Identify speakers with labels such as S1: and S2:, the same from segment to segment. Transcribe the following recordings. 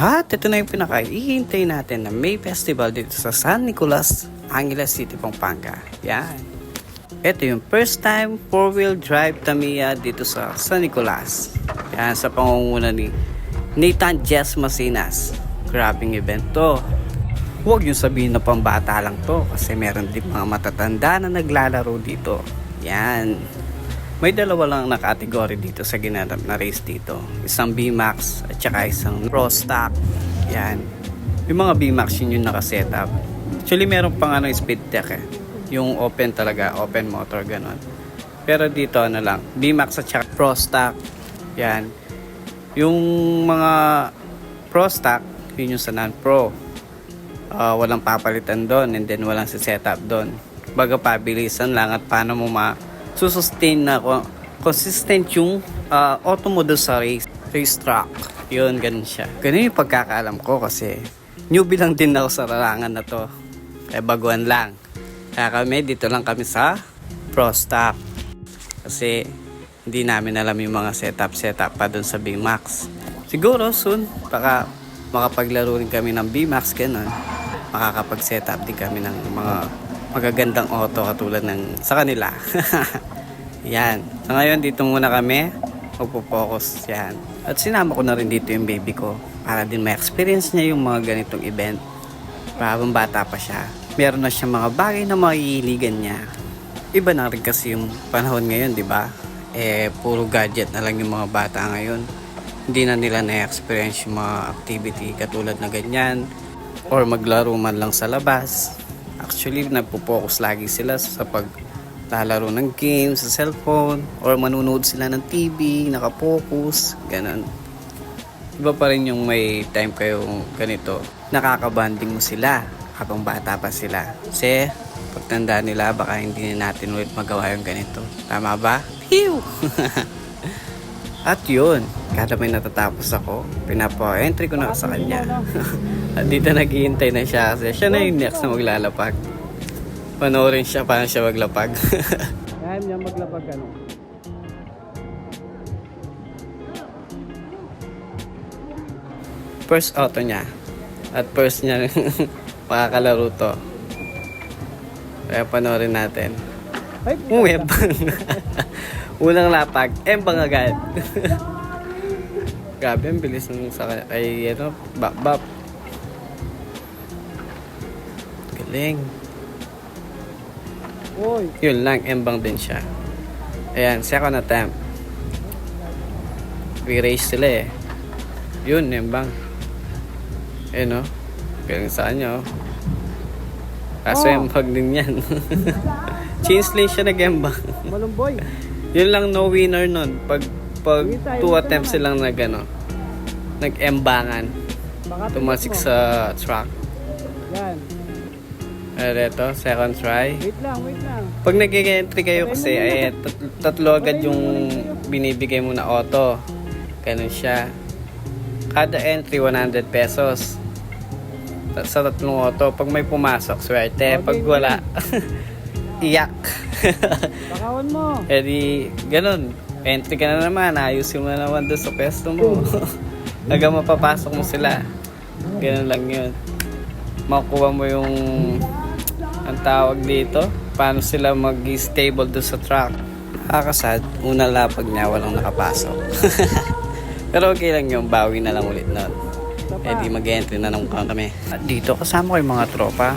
S1: At ito na yung pinaka-ihintay natin na May Festival dito sa San Nicolas, Angeles City, Pampanga. Yan. Ito yung first time four-wheel drive Tamiya dito sa San Nicolas. Yan, sa pangunguna ni Nathan Jess Masinas. Grabing event to. Huwag yung sabihin na pambata lang to kasi meron din mga matatanda na naglalaro dito. Yan. May dalawa lang na category dito sa ginanap na race dito. Isang B-Max at saka isang Pro Stock. Yan. Yung mga B-Max yun yung nakasetup. Actually meron pang ano speed tech eh. Yung open talaga, open motor ganon. Pero dito ano lang, B-Max at saka Pro Stock. Yan. Yung mga Pro Stock, yun yung sa non-pro. Ah, walang papalitan doon and then walang setup doon. Baga pabilisan lang at paano mo ma susustain na ko consistent yung ah, auto mo doon sa race, race track. Yun, ganun siya. Ganun yung pagkakaalam ko kasi newbie lang din ako sa larangan na to. Eh, baguhan lang. Kaya kami, dito lang kami sa Pro Stock. Kasi hindi namin alam yung mga setup-setup pa doon sa B-Max. Siguro soon, baka makapaglaro rin kami ng B-Max, ganun. Makakapag-setup din kami ng mga magagandang auto katulad ng sa kanila. yan. So ngayon, dito muna kami. Magpo-focus yan. At sinama ko na rin dito yung baby ko para din ma-experience niya yung mga ganitong event. Para habang bata pa siya, meron na siya mga bagay na makikiligan niya. Iba na rin kasi yung panahon ngayon, di ba? Eh, puro gadget na lang yung mga bata ngayon. Hindi na nila na-experience yung mga activity katulad na ganyan or maglaro man lang sa labas. Actually, nagpo-focus lagi sila sa paglalaro ng game sa cellphone or manunood sila ng TV, nakapokus, ganun. Iba pa rin yung may time kayo ganito, nakakabanding mo sila habang bata pa sila. Kasi pagtanda nila, baka hindi na natin ulit magawa yung ganito. Tama ba? Pew! At yun, kada may natatapos ako, pinapa-entry ko na sa kanya. At dito naghihintay na siya kasi siya na yung next na maglalapag. Panoorin siya paano siya maglapag. Kaya niya maglapag ano? First auto niya. At first niya makakalaro to. Kaya panoorin natin.
S2: Ay,
S1: embang. Unang lapag, embang agad. Grabe, ang bilis ng sa ay ano, bap bap. Galing.
S2: Uy,
S1: Yun lang, embang din siya. Ayan, second attempt. Re-race sila eh. Yun, embang. Ayun o. Galing sa kanya oh. Kaso
S2: Oh.
S1: embang din yan. Change lane siya nag-embang.
S2: malumboy.
S1: Yun lang no winner nun. Pag pag two attempts silang nag ano, nag-embangan. Tumasik sa track.
S2: Yan.
S1: Eh, eto, second try.
S2: Wait lang, wait lang.
S1: Pag nag-entry kayo kasi, ay tat- tatlo agad yung binibigay mo na auto. Ganun siya. Kada entry, 100 pesos. Sa tatlong auto, pag may pumasok, swerte. Pag wala, iyak.
S2: Bakawan mo.
S1: Eh di, ganun. Entry ka na naman, ayusin mo na naman doon sa pwesto mo. Hanggang mapapasok mo sila. Ganun lang yun. Makuha mo yung ang tawag dito. Paano sila mag-stable doon sa truck. Nakakasad, una lapag niya, walang nakapasok. Pero okay lang yung bawi na lang ulit nun. Eh di mag-entry na naman kami. At dito kasama ko yung mga tropa.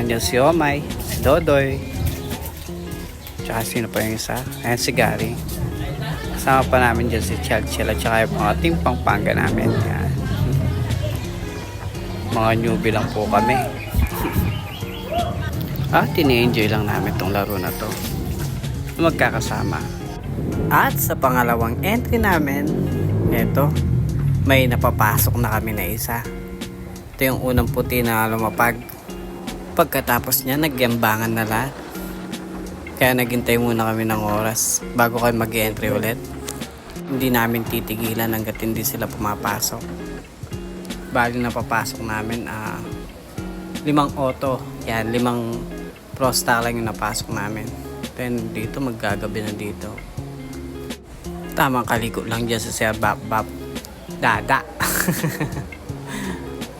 S1: Andiyan si Omay, si Dodoy, Tsaka sino pa yung isa? Ayan si Gary. Kasama pa namin dyan si Chelsea at tsaka yung mga team Pampanga namin. Yan. Mga newbie lang po kami. ah, tini-enjoy lang namin tong laro na to. Magkakasama. At sa pangalawang entry namin, eto, may napapasok na kami na isa. Ito yung unang puti na lumapag. Pagkatapos niya, nagyambangan na lahat. Kaya naghintay muna kami ng oras bago kami mag-entry ulit. Hindi namin titigilan hanggat hindi sila pumapasok. Bali na papasok namin ah limang auto. Yan, limang prosta lang yung napasok namin. Then dito maggagabi na dito. Tamang kaliko lang dyan sa Sir Bap Bap. Dada.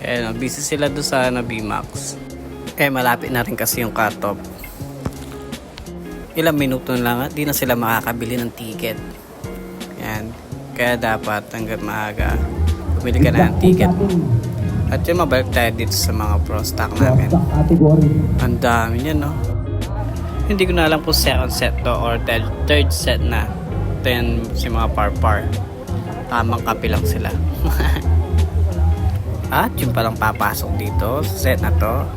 S1: Eh, no, busy sila doon sa na BMAX. Eh, malapit na rin kasi yung cut-off. Ilang minuto na lang, at di na sila makakabili ng ticket. Kaya dapat hanggang maaga, bumili ka na ng ticket. At yung mabalik tayo dito sa mga pro stock namin. Ang dami niyan, no? Hindi ko na alam kung second set to or third, third set na. Ito yan si mga par-par. Tamang kapi lang sila. At yung palang papasok dito sa set na to,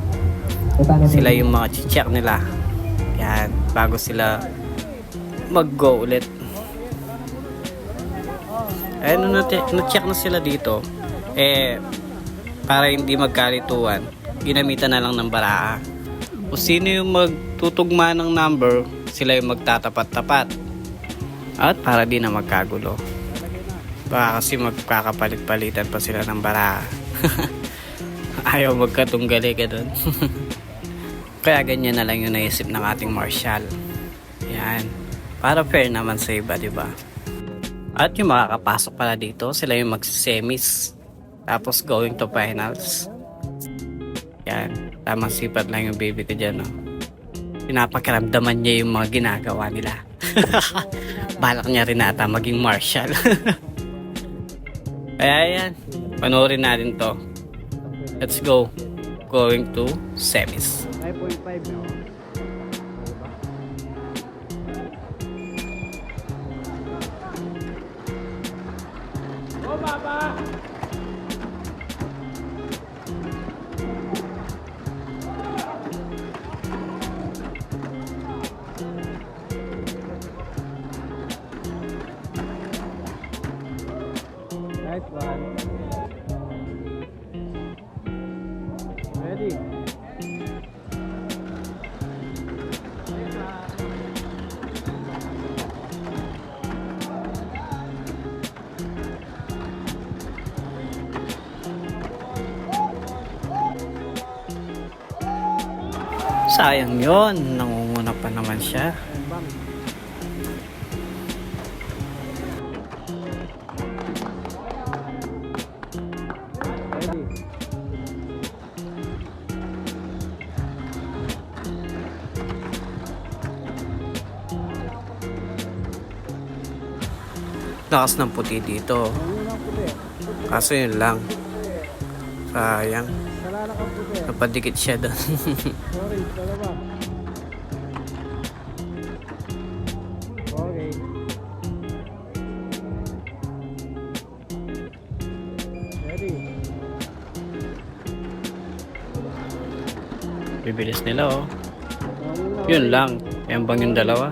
S1: sila yung mga chichak nila. Yan, bago sila mag-go ulit. Eh, nung na-check na sila dito, eh, para hindi magkalituan, ginamitan na lang ng baraa. Kung sino yung magtutugma ng number, sila yung magtatapat-tapat. At para di na magkagulo. Baka kasi magkakapalit-palitan pa sila ng baraa. Ayaw magkatunggali ka dun. Kaya ganyan na lang yung naisip ng ating marshal. Yan. Para fair naman sa iba, di ba? At yung makakapasok pala dito, sila yung magsisemis. Tapos going to finals. Yan. Tamang sipat lang yung baby ko dyan, no? Pinapakiramdaman niya yung mga ginagawa nila. Balak niya rin ata maging marshal. Kaya yan. Panoorin natin to. Let's go. Going to semis.
S2: 5.5 no? Nice
S1: Sayang yon Nangunguna pa naman siya. Lakas ng puti dito. Kaso yun lang. Sayang. Napadikit siya doon.
S2: Sorry, dalawa. Okay. Ready?
S1: Bibilis nila oh. Yun lang. Yan bang yung dalawa?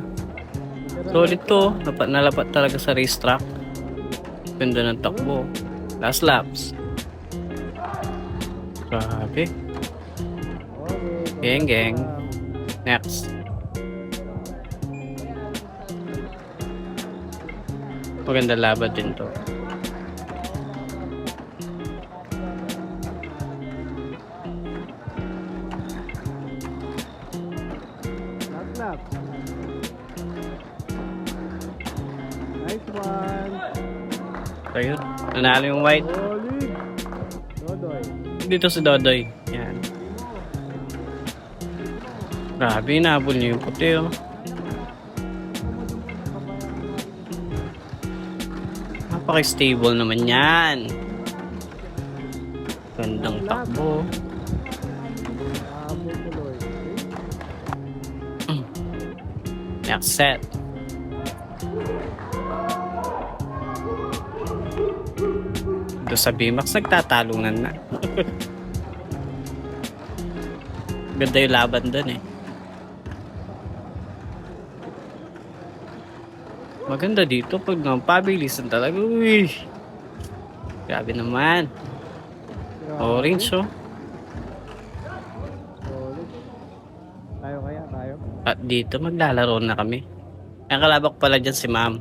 S1: Solid to. Nalapat talaga sa racetrack. Ganda ng takbo. Last laps.
S2: Okay.
S1: Geng, geng. Next. Maganda laban din to.
S2: Nice one.
S1: Ayun. Nanalo yung white. Dito si Dodoy. Yan. Grabe, nabol niyo yung puti oh. Napaka-stable naman yan. Gandang takbo.
S2: Tuloy.
S1: Next set. Doon sa BMAX, nagtatalunan na. Ganda yung laban doon eh. Maganda dito pag napabilisan talaga. Uy! Grabe naman. Orange oh.
S2: Tayo kaya, tayo.
S1: At dito maglalaro na kami. Ang kalabak pala dyan si ma'am.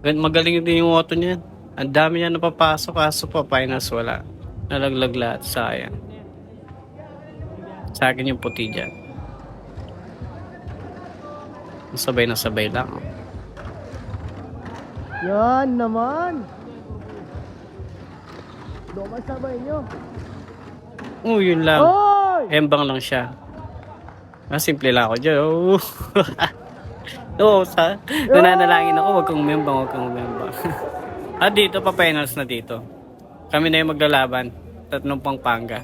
S1: Magaling din yung auto niyan. Ang dami niya napapasok kaso pa finals wala. Nalaglag lahat. Sayang. Sa akin yung puti dyan. Sabay na sabay lang. oh.
S2: Yan naman. Doon sabay nyo.
S1: Oh, yun lang.
S2: Oy!
S1: Embang lang siya. Ah, simple lang ako dyan. Oh. Oo, sa, nananalangin ako, wag kang umembang, wag kang umembang. At dito, pa-finals na dito. Kami na yung maglalaban. Tatlong pangpanga.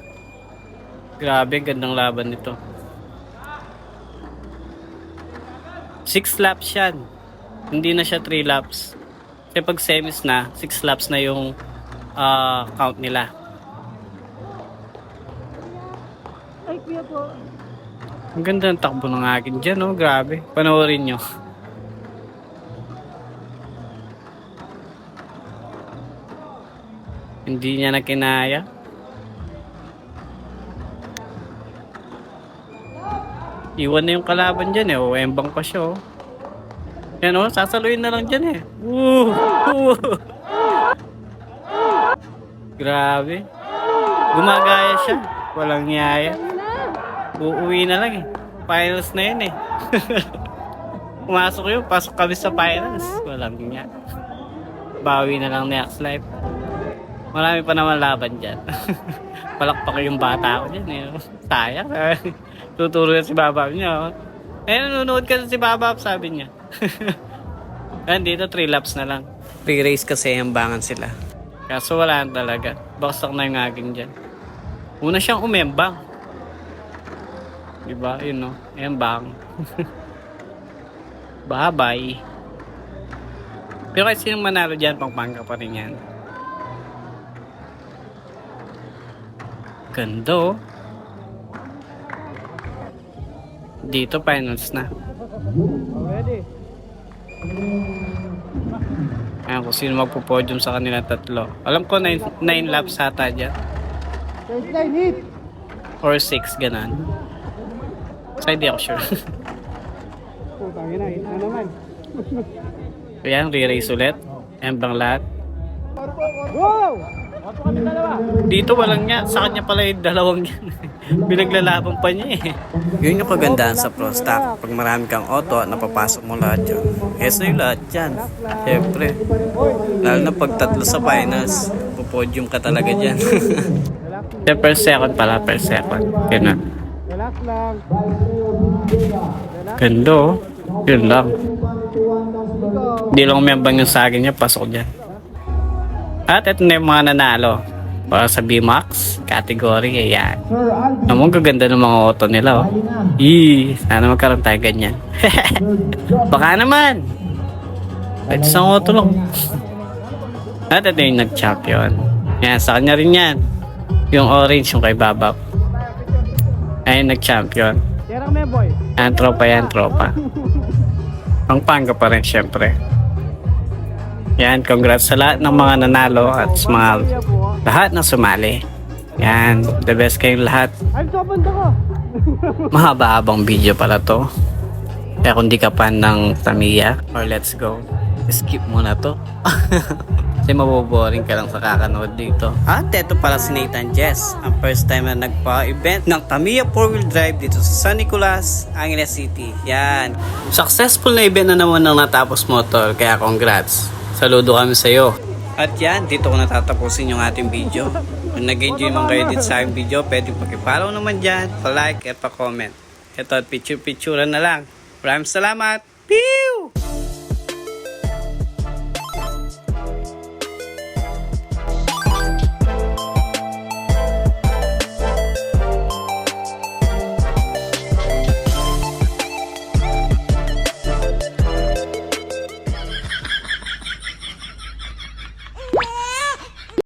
S1: Grabe, gandang laban nito. Six laps yan. Hindi na siya three laps. Kasi pag semis na, six laps na yung ah, count nila.
S2: Ay, kuya po.
S1: Ang ganda ng takbo ng akin dyan, oh. Grabe. Panoorin nyo. Hindi niya na kinaya. Iwan na yung kalaban dyan eh. Oh, embang pa siya oh. Yan oh, sasaluin na lang dyan eh. Woo! Woo! Grabe. Gumagaya siya. Walang niyaya. Uuwi na lang eh. Finals na yun eh. Pumasok yun, pasok kami sa finals. Walang niya. Bawi na lang next life. Marami pa naman laban dyan. Palakpak yung bata ko dyan eh. Sayang. Tuturo na si Babab niya. oh. Eh, nanonood ka si Babab, sabi niya. Ayan, dito 3 laps na lang. Pre-race kasi yambangan sila. Kaso wala na talaga. Baksak na yung aking dyan. Una siyang umembang. Diba? Yun no. Embang. Bye-bye. Pero kahit sinong manalo dyan, pangpangka pa rin yan. Ganda oh. Dito finals na.
S2: Ready?
S1: Ayan kung sino magpo-podium sa kanila tatlo. Alam ko 9 laps ata dyan.
S2: First line hit!
S1: Or 6, ganon. So, hindi ako sure.
S2: Putang ina, hit na naman.
S1: Ayan, re-race ulit. Embang lahat.
S2: Wow!
S1: Dito walang niya. Sa kanya pala yung dalawang yan. Binaglalaban pa niya eh. Yun yung kagandahan sa Pro Stock. Pag marami kang auto napapasok mo lahat. Yes na yung lahat yan. Siyempre. Lalo na pag tatlo sa finals, pupodium ka talaga dyan. Per second pala, per second. Ganun. Ganda oh. Yun lang. Hindi lang umembang yung sa akin niya, pasok dyan. At ito na yung mga nanalo. Para sa B-Max category, ayan. Naman gaganda ng mga auto nila, oh. Eee, sana magkaroon tayo ganyan. Baka naman. Kahit isang auto lang. At ito yung nag-champion. Yan, sa kanya rin yan. Yung orange, yung kay Babap. Ayun, nag-champion. Yan, tropa yan, tropa. Ang panga pa rin, syempre. Yan, congrats sa lahat ng mga nanalo at sa mga lahat na sumali. Yan, the best kayong lahat. Mahaba-habang video pala to. Kaya kung di ka fan ng Tamiya or Let's Go, skip mo na to. Kasi maboboring ka lang sa kakanood dito. At eto pala si Nathan Jess. Ang first time na nagpa-event ng Tamiya 4-wheel drive dito sa San Nicolas, Angeles City. Yan. Successful na event na naman ng natapos motor. Kaya congrats. Saludo kami sa iyo. At yan, dito ko natatapusin yung ating video. Kung nag-enjoy man kayo dito sa aking video, pwede pakipollow naman dyan, pa-like at pa-comment. Ito at picture-picture na lang. Maraming salamat. Peace!